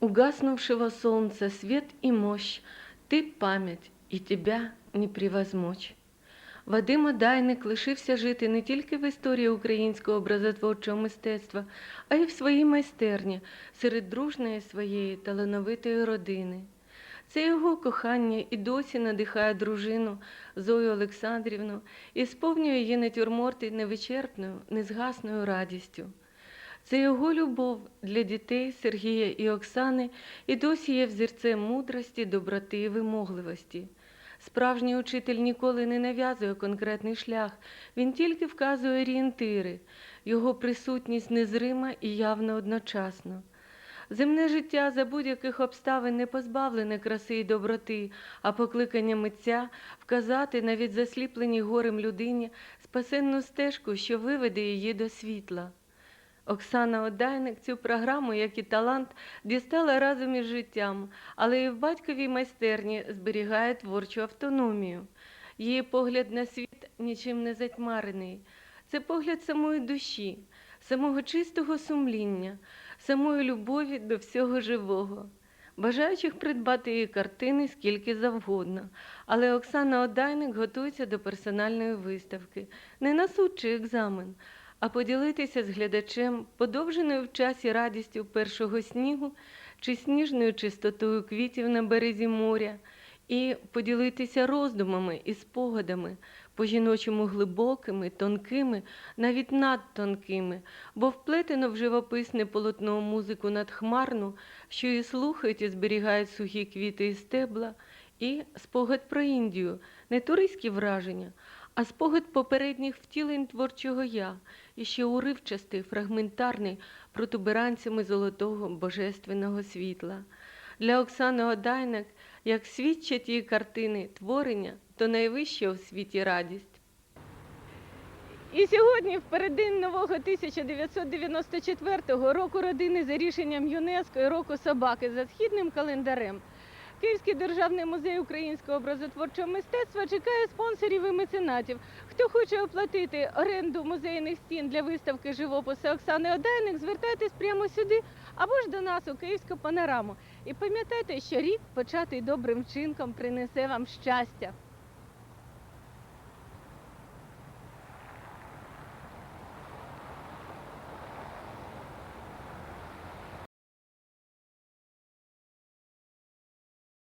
Угаснувшего солнца свет и мощь, Ты пам'ять, і тебя не превозмочь. Вадим Одайник лишився жити не тільки в історії українського образотворчого мистецтва, а й в своїй майстерні серед дружної своєї талановитої родини. Це його кохання і досі надихає дружину Зою Олександрівну і сповнює її натюрморти невичерпною, незгасною радістю. Це його любов для дітей Сергія і Оксани і досі є взірцем мудрості, доброти і вимогливості. Справжній учитель ніколи не нав'язує конкретний шлях, він тільки вказує орієнтири, його присутність незрима і явна одночасно. Земне життя за будь-яких обставин не позбавлене краси і доброти, а покликання митця вказати навіть засліпленій горем людині спасенну стежку, що виведе її до світла. Оксана Одайник цю програму, як і талант, дістала разом із життям, але і в батьковій майстерні зберігає творчу автономію. Її погляд на світ нічим не затьмарений. Це погляд самої душі, самого чистого сумління, самої любові до всього живого. Бажаючих придбати її картини скільки завгодно, але Оксана Одайник готується до персональної виставки, не на суд екзамен, а поділитися з глядачем подовженою в часі радістю першого снігу чи сніжною чистотою квітів на березі моря, і поділитися роздумами і спогадами, по-жіночому глибокими, тонкими, навіть надтонкими, бо вплетено в живописне полотно музику надхмарну, що і слухають і зберігають сухі квіти і стебла, і спогад про Індію, не туристські враження, а спогад попередніх втілень творчого я, і ще уривчастий, фрагментарний протуберанцями золотого божественного світла. Для Оксани Одайник, як свідчать її картини творення, то найвища у світі радість. І сьогодні, в переддень нового 1994 року родини за рішенням ЮНЕСКО і року собаки за східним календарем, Київський державний музей українського образотворчого мистецтва чекає спонсорів і меценатів. Хто хоче оплатити оренду музейних стін для виставки живопису Оксани Одайник, звертайтесь прямо сюди або ж до нас у Київську панораму. І пам'ятайте, що рік, початий добрим вчинком, принесе вам щастя.